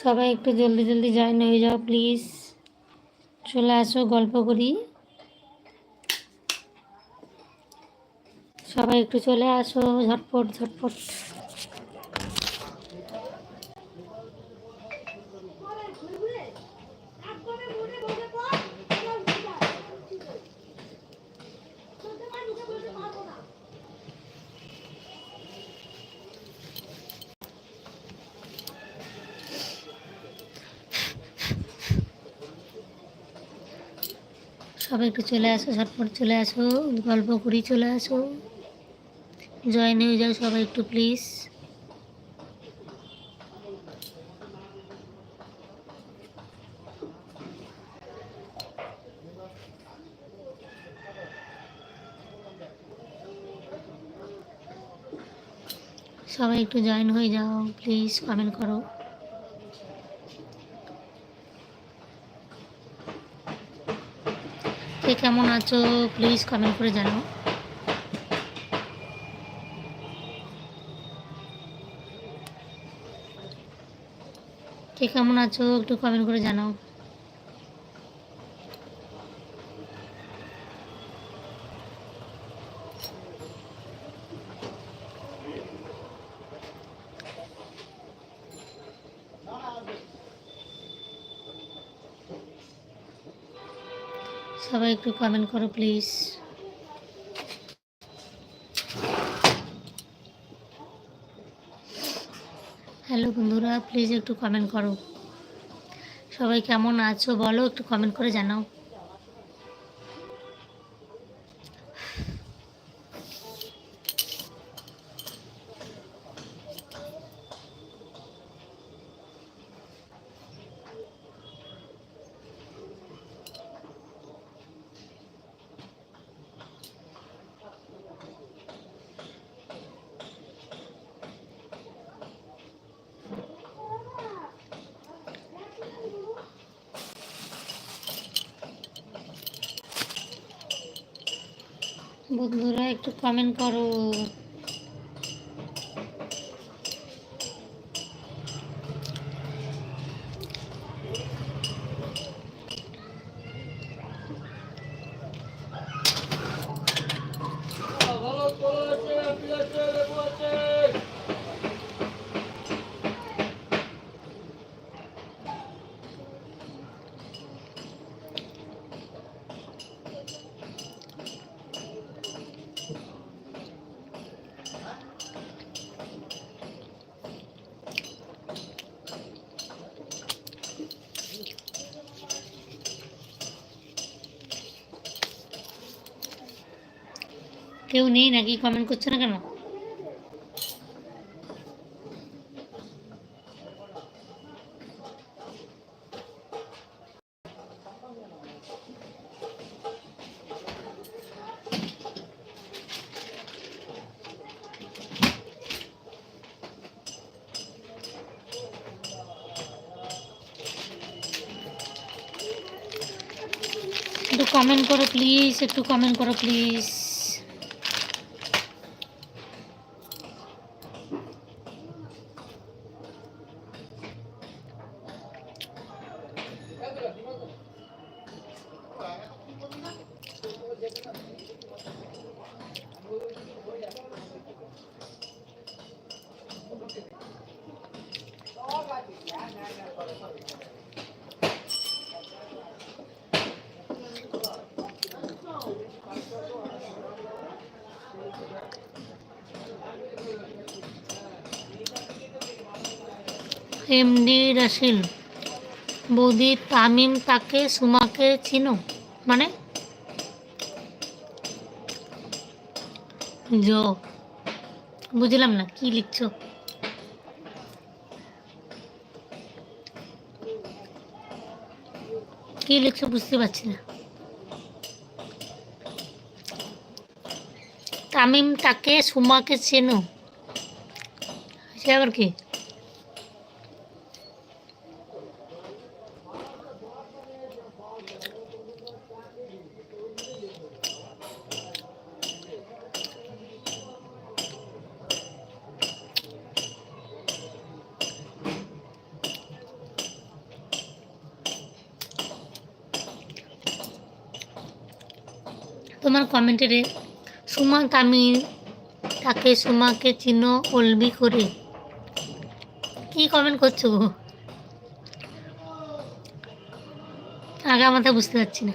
সবাই একটু জলদি জলদি জয়েন হয়ে যাও প্লিজ চলে আসো, গল্প করি। সবাই একটু চলে আসো, ঝটপট ঝটপট। সবাই একটু চলে আসো, ঝটপট চলে আসো, গল্প করি, চলে আসো। জয়েন হয়ে যাও সবাই একটু প্লিজ সবাই একটু জয়েন হয়ে যাও প্লিজ কমেন্ট করো। কে কেমন আছো প্লিজ কমেন্ট করে জানাও। কে কেমন আছো একটু কমেন্ট করে জানাও। সবাই একটু কমেন্ট করো প্লিজ হ্যালো বন্ধুরা প্লিজ একটু কমেন্ট করো। সবাই কেমন আছো বলো, একটু কমেন্ট করে জানাও। বন্ধুরা একটু কমেন্ট করো। কেউ নেই নাকি কমেন্ট করছে না কেন? একটু কমেন্ট করো প্লিজ একটু কমেন্ট করো প্লিজ এমডি রাসিল। বৌদি তামিম তাকে সুমাকে চিনো? মানে? জো, বুঝলাম না, কি লিখছো? কি লিখছো বুঝতে পারছি না। তামিম তাকে সুমাকে চেনো? সে আবার কি? কমেন্টে সুমা তামিল, তাকে সুমাকে চিহ্ন অলবি করে। কি কমেন্ট করছ আগে আমাদের বুঝতে পারছি না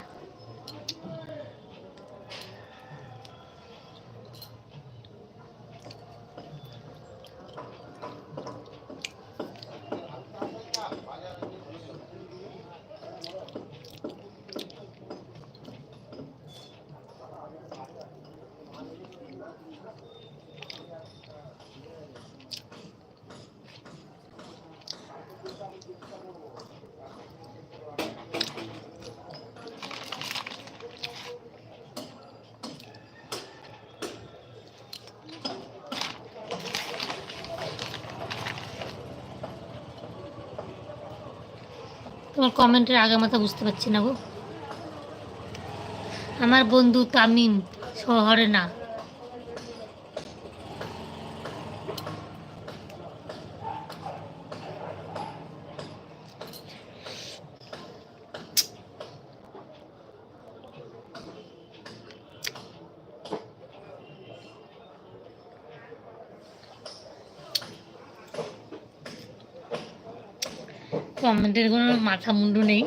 তোমার কমেন্টের আগে মাথা বুঝতে পারছি না গো। আমার বন্ধু তামিম শহরে না। কমেন্টের কোনো মাথা মুন্ডু নেই।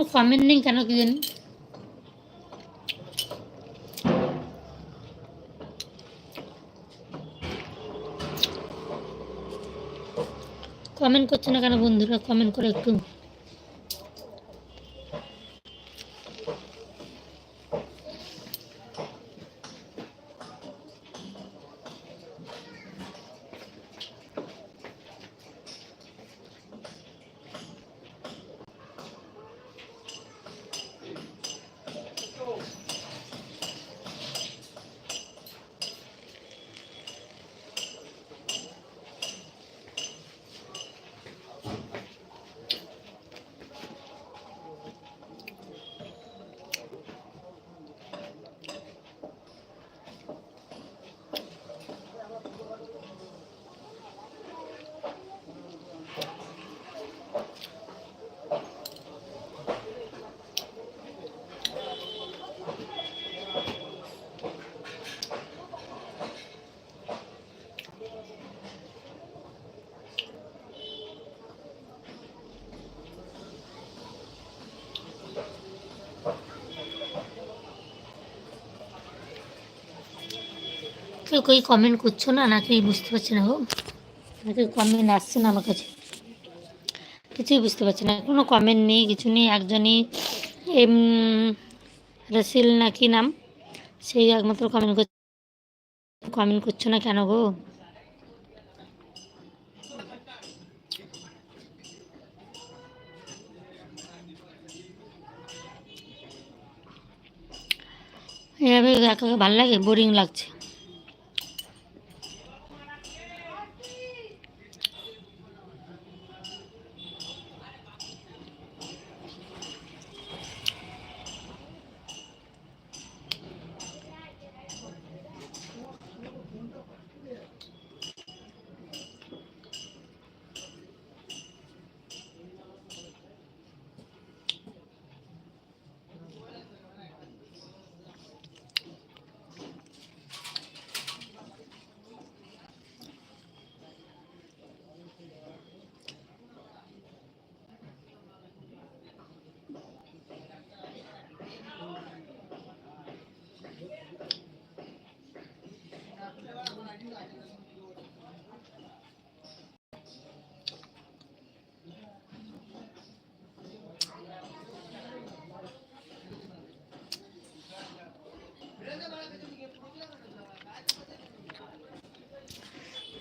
কোনো কমেন্ট নেই কেন কি জানি? কমেন্ট করছে না কেন বন্ধুরা? কমেন্ট করে একটু। কেউ কেউ কমেন্ট করছ না নাকি বুঝতে পারছি না গো। কমেন্ট আসছে না আমার কাছে। কিছুই বুঝতে পারছি না কোনো কমেন্ট নেই, কিছু নেই, একজনই, এম, রসিল নাকি নাম, সেই একমাত্র কমেন্ট করছে কমেন্ট করছ না কেন গো? এভাবে একা ভালো লাগে? বোরিং লাগছে।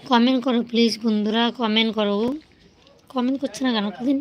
কমেন্ট করো প্লিজ বন্ধুরা কমেন্ট করো কমেন্ট করছে না কেন কদিন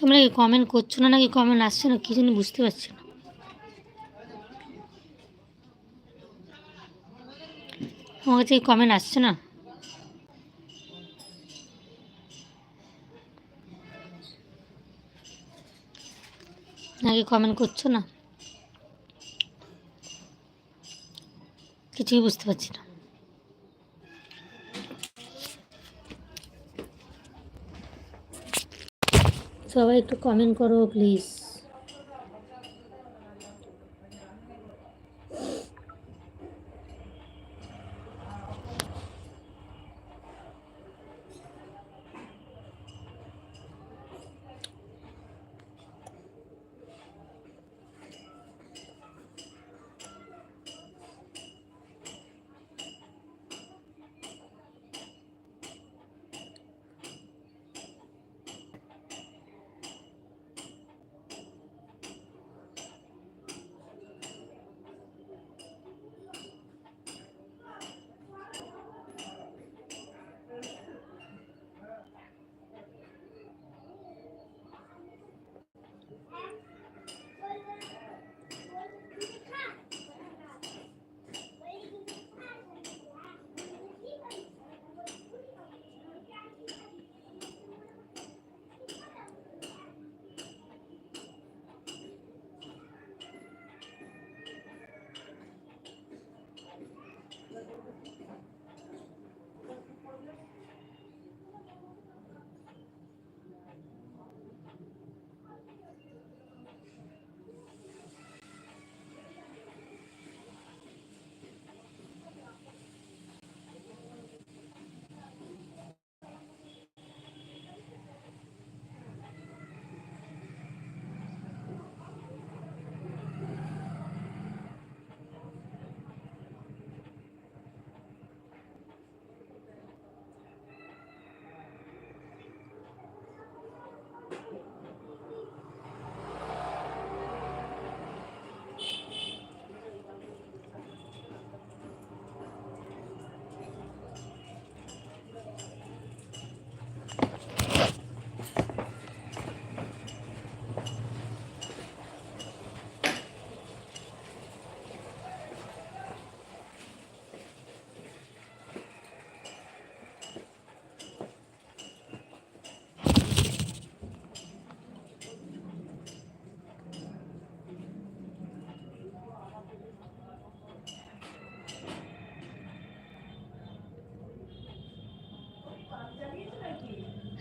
তোমরা কি কমেন্ট করছ না, নাকি কমেন্ট আসছে না, কি জানি বুঝতে পারছি না। আমার কাছে কমেন্ট আসছে না? নাকি কমেন্ট করছ না? কিছুই বুঝতে পারছি না। সবাই একটু কমেন্ট করো প্লিজ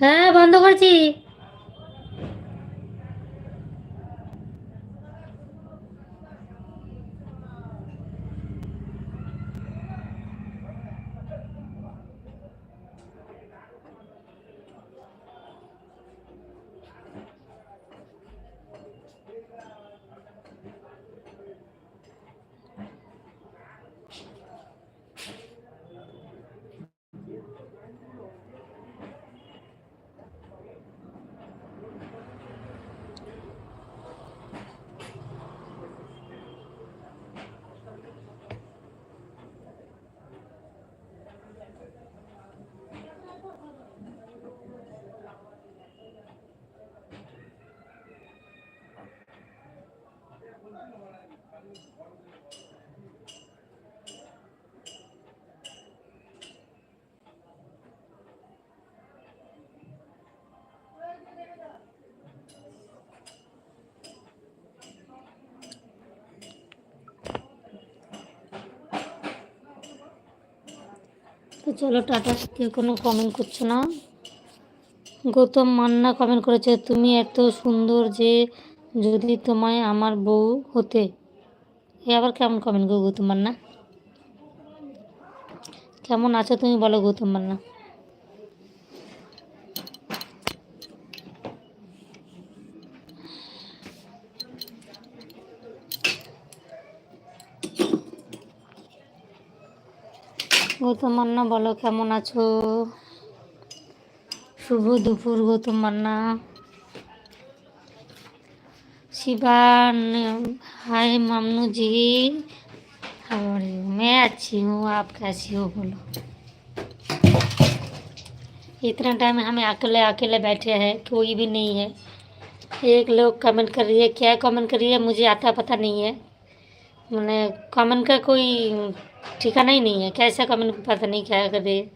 হ্যাঁ বন্ধ করেছি তো চলো টাটা, কেউ কোনো কমেন্ট করছ না। গৌতম মান্না কমেন্ট করেছে, তুমি এত সুন্দর যে যদি তোমায় আমার বউ হতে। এ আবার কেমন কমেন্ট গো গৌতম মান্না? কেমন আছো তুমি বলো গৌতম মান্না। গৌতম মান্না বলো কেমন আছো শুভ দুপুর গৌতম মান্না शिवान हाय मामनू जी और मैं अच्छी हूँ आप कैसी हो बोलो इतना टाइम हमें अकेले अकेले बैठे हैं कोई भी नहीं है एक लोग कमेंट कर रही है क्या कमेंट कर रही है मुझे आता पता नहीं है मैंने कमेंट का कोई ठिकाना ही नहीं है कैसा कमेंट पता नहीं क्या कर रही है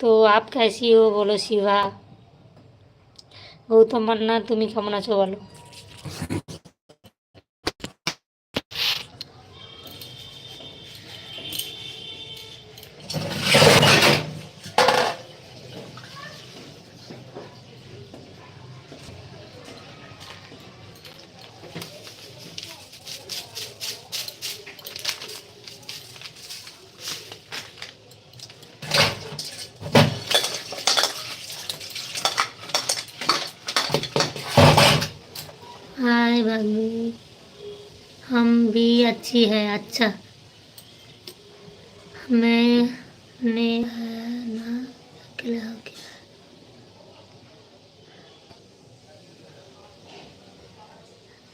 তো আপ कैसी हो বলো শিবা গৌতম মান্না তুমি কেমন আছো বলো अच्छी है अच्छा। मैं ने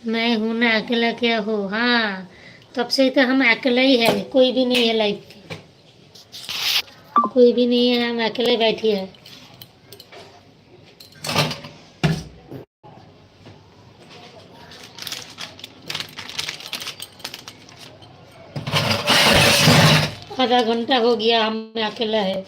मैं हूँ ना, अकेला क्या हो? हाँ तब से तो हम अकेला ही है, कोई भी नहीं है लाइफ कोई भी नहीं है, हम अकेले बैठी हैं। आधा घंटा हो गया हमें अकेला है।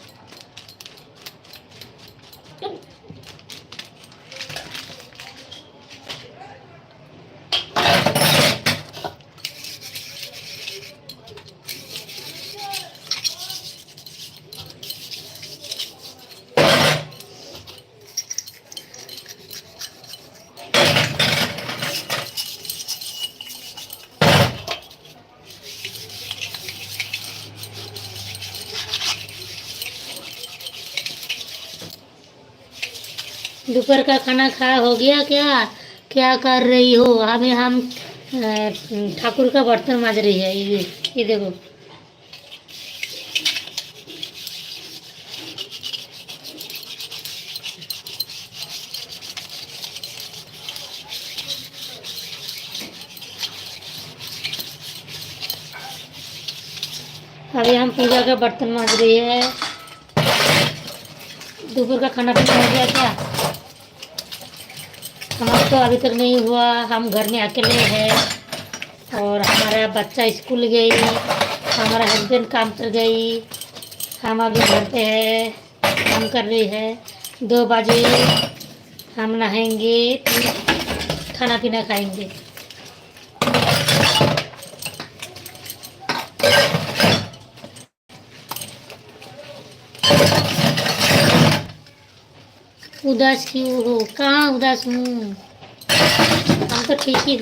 दोपहर का खाना खा, हो गया क्या? क्या कर रही हो? हमें हम ठाकुर का बर्तन माज रही है, ये ये देखो। अभी हम पूजा का बर्तन माज रही है। दोपहर का खाना पीना हो गया क्या? तो अभी तक नहीं हुआ। हम घर में अकेले हैं और हमारा बच्चा स्कूल गई, हमारा हस्बैंड काम कर गई, हम अभी घर पे है, काम कर रही है। दो बजे हम नहाएँगे, खाना पीना खाएँगे। उदास क्यों हो? कहाँ उदास हूँ? ขึ้นไปกิน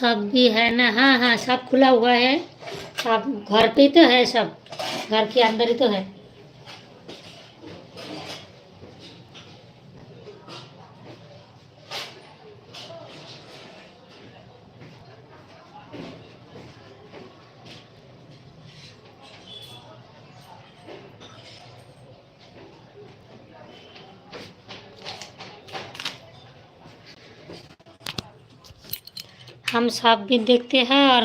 सब भी है ना? हाँ हाँ सब खुला हुआ है। सब घर पे तो है सब। घर के अंदर ही तो है। हम सब भी देखते हैं और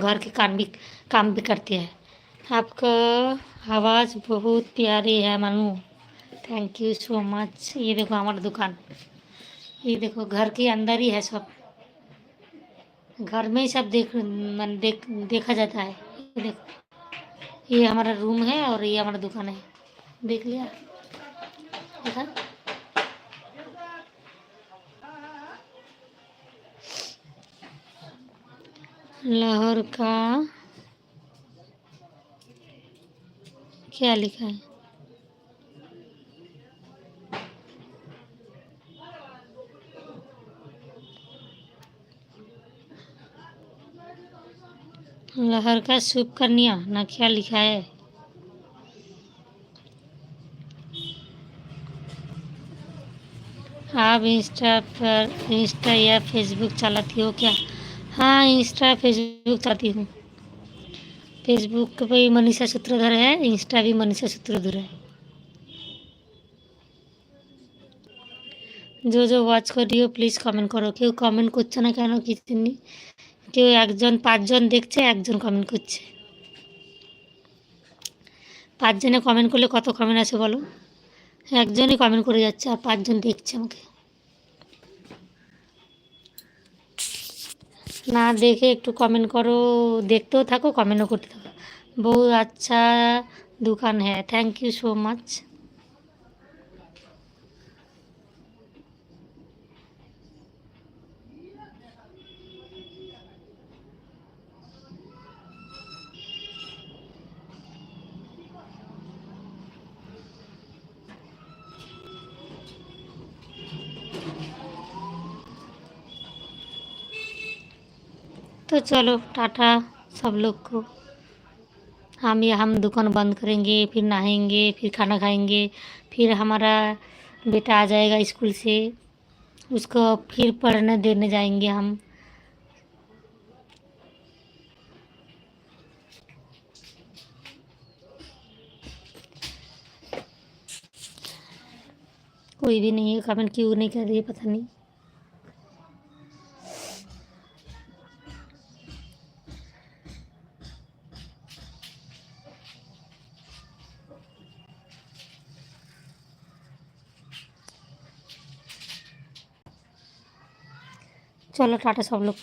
घर के काम भी काम भी करते हैं। आपका आवाज़ बहुत प्यारी है Manu. Thank you so much ये देखो हमारा दुकान। ये देखो घर के अंदर ही है सब। घर में ही सब देख, मन देख, देखा जाता है। ये देखो। ये हमारा रूम है और ये हमारा दुकान है। देख लिया। देखा? लाहौर का क्या लिखा है? लाहौर का सूप कन्या ना क्या लिखा है? आप इंस्टा पर, इंस्टा या फेसबुक चलाती हो क्या? हाँ इंस्टा फेसबुक चलाती हूँ फेसबुक पे मनीषा सूत्रधर है इंस्टा भी मनीषा सूत्रधर है जो जो ওয়াচ করিও প্লিজ কমেন্ট করো কেউ কমেন্ট করছে না কেন কিছু নেই কেউ একজন পাঁচজন দেখছে একজন কমেন্ট করছে পাঁচজনে কমেন্ট করলে কত কমেন্ট আসে বলো একজনই কমেন্ট করে যাচ্ছে আর পাঁচজন দেখছে আমাকে না দেখে একটু কমেন্ট করো, দেখতেও থাকো কমেন্টও করতে থাকো। বহু আচ্ছা দোকান হ্যাঁ থ্যাংক ইউ সো মাচ तो चलो, टाटा सब लोग को। हम ये हम दुकान बंद करेंगे, फिर नहाएँगे, फिर खाना खाएँगे, फिर हमारा बेटा आ जाएगा स्कूल से। उसको फिर पढ़ने देने जाएँगे हम। कोई भी नहीं है कमेंट क्यों नहीं कर रही है, पता नहीं। চলো টাটা সব লোক।